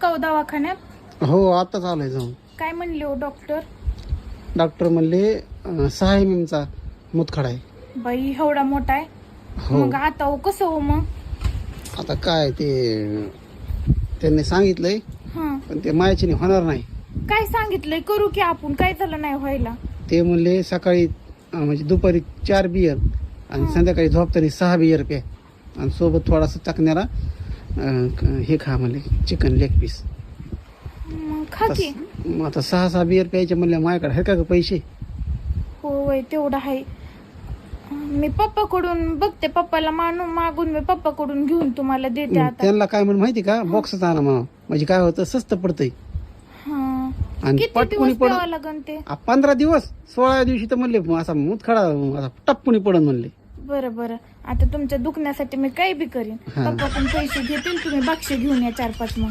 का हो दवाखान्यात? हो आताच आलोय जाऊन. काय म्हणले हो डॉक्टर? डॉक्टर म्हणले अं, सहा एम एमचा मुतखडा आहे. बाई एवढा मोठा आहे? हो. मग आता हो कसं हो मग? आता काय ते त्यांनी सांगितलंय हा. पण ते मायाची होणार नाही. काय सांगितलंय? करू की आपण? काय झालं नाही व्हायला? ते म्हणले सकाळी अं, म्हणजे दुपारी चार बियर आणि संध्याकाळी झोपताना सहा बियर प्या. आणि सोबत थोडासा क- हे खा म्हणले चिकन लेग पीस मग खा की. मग आता सहा सहा बियर प्यायचे म्हणले माझ्याकडे आहेत का ग पैसे? हो वय तेवढं आहे. मी पप्पाकडून बघते पप्पाला मानून मागून मी पप्पाकडून घेऊन तुम्हाला देते आता. त्यांना काय म्हणून माहिती का? बॉक्सच आणा मग म्हणजे काय होतं स्वस्त पडतंय. हा. आणि किती पटकुनी दिवस पड प्यावं लागन ते? आ, पंधरा दिवस? सोळा दिवशी तर म्हणले असा मुतखडा असा टप्पुनी पडन म्हणले. बरं बरं. आता तुमच्या दुखण्यासाठी मी काही बी करीन. पप्पा पण पैसे घेतील तुम्ही बाक्षे घेऊन या चार पाच मग.